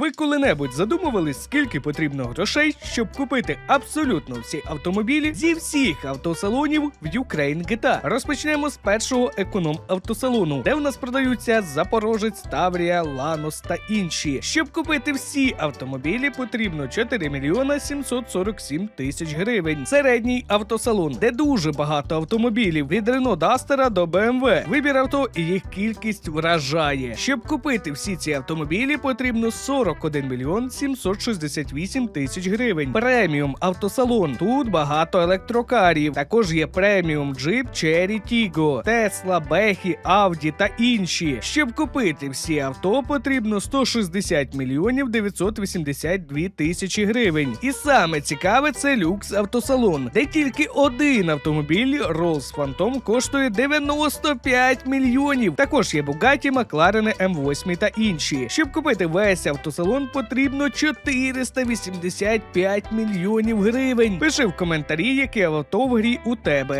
Ви коли-небудь задумувались, скільки потрібно грошей, щоб купити абсолютно всі автомобілі зі всіх автосалонів в Ukraine GTA? Розпочнемо з першого економ автосалону, де в нас продаються Запорожець, Таврія, Ланос та інші. Щоб купити всі автомобілі, потрібно 4 мільйона 747 тисяч гривень. Середній автосалон, де дуже багато автомобілів від Renault Duster до BMW. Вибір авто і їх кількість вражає. Щоб купити всі ці автомобілі, потрібно 41 мільйон 768 тисяч гривень. Преміум автосалон. Тут багато електрокарів. Також є преміум джип Cherry Tiggo, Tesla, Бехі, Audi та інші. Щоб купити всі авто, потрібно 160 мільйонів 982 тисячі гривень. І саме цікаве це люкс автосалон, де тільки один автомобіль Rolls Phantom коштує 95 мільйонів. Також є Bugatti, McLaren, M8 та інші. Щоб купити весь автосалон, потрібно 485 мільйонів гривень. Пиши в коментарі, яке авто в грі у тебе.